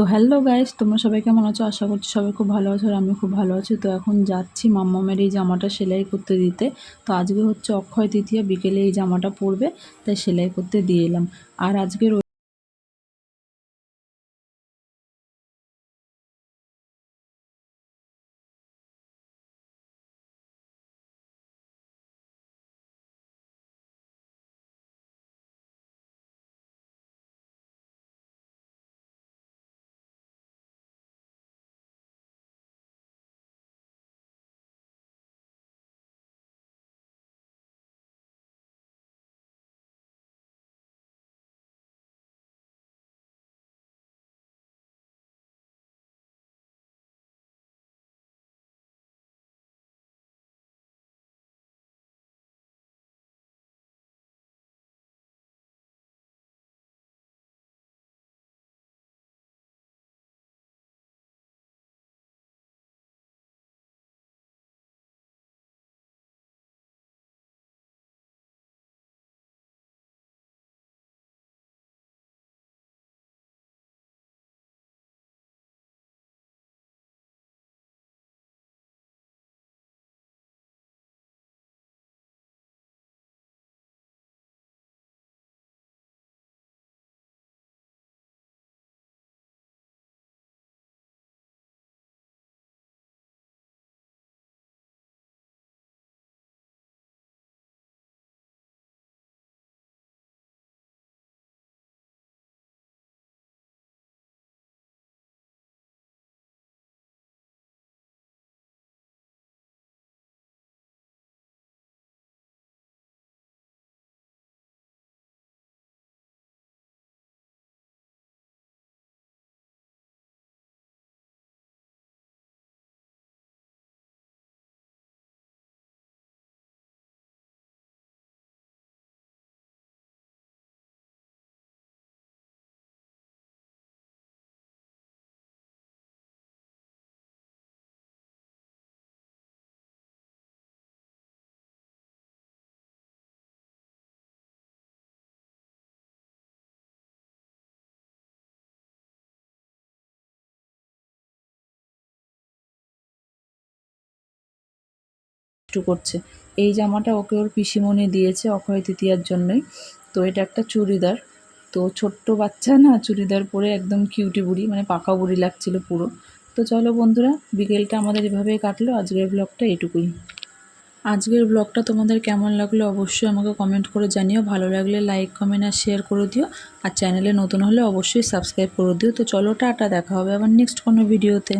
তো hello guys তোমরা সবাই কেমন আছো? আশা করছি সবাই খুব ভালো আছো আর আমি খুব ভালো আছি। তো এখন যাচ্ছি মাম্মামের এই জামাটা সেলাই করতে দিতে। তো আজকে হচ্ছে অক্ষয় তৃতীয়, বিকেলে এই জামাটা পরবে, তাই সেলাই করতে দিয়ে এলাম। আর আজকের একটু করছে। এই জামাটা ওকে ওর পিসিমণি দিয়েছে অক্ষয় তৃতীয়ার জন্যই। তো এটা একটা চুড়িদার। তো ছোট্ট বাচ্চা না, চুড়িদার পরে একদম কিউটি বুড়ি মানে পাকা বুড়ি লাগছিল পুরো। তো চলো বন্ধুরা, বিকেলটা আমাদের এভাবেই কাটলো। আজকের ব্লগটা এটুকুই। আজকের ব্লগটা তোমাদের কেমন লাগল অবশ্যই আমাকে কমেন্ট করে জানিও। ভালো লাগলে লাইক কমেন্ট আর শেয়ার করে দিও। আর চ্যানেলে নতুন হলে অবশ্যই সাবস্ক্রাইব করে দিও। তো চলো টাটা, দেখা হবে আবার নেক্সট কোনো ভিডিওতে